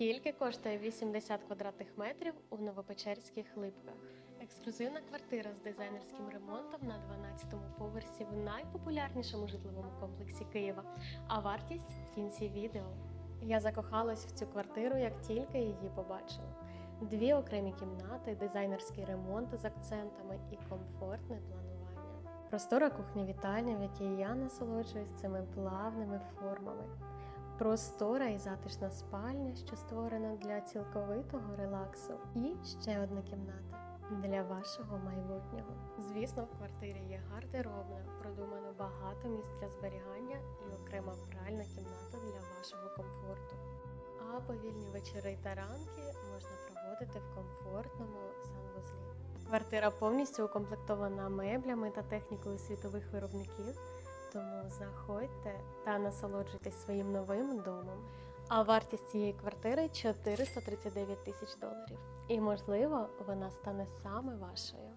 Скільки коштує 80 квадратних метрів у Новопечерських липках? Ексклюзивна квартира з дизайнерським ремонтом на 12-му поверсі в найпопулярнішому житловому комплексі Києва. А вартість в кінці відео. Я закохалась в цю квартиру, як тільки її побачила. Дві окремі кімнати, дизайнерський ремонт з акцентами і комфортне планування. Простора кухня вітальня, в якій я насолоджуюсь цими плавними формами. Простора і затишна спальня, що створена для цілковитого релаксу. І ще одна кімната для вашого майбутнього. Звісно, в квартирі є гардеробна, продумано багато місць для зберігання і окрема пральна кімната для вашого комфорту. А повільні вечори та ранки можна проводити в комфортному санвузлі. Квартира повністю укомплектована меблями та технікою світових виробників. Тому заходьте та насолоджуйтесь своїм новим домом. А вартість цієї квартири 439 тисяч доларів. І можливо, вона стане саме вашою.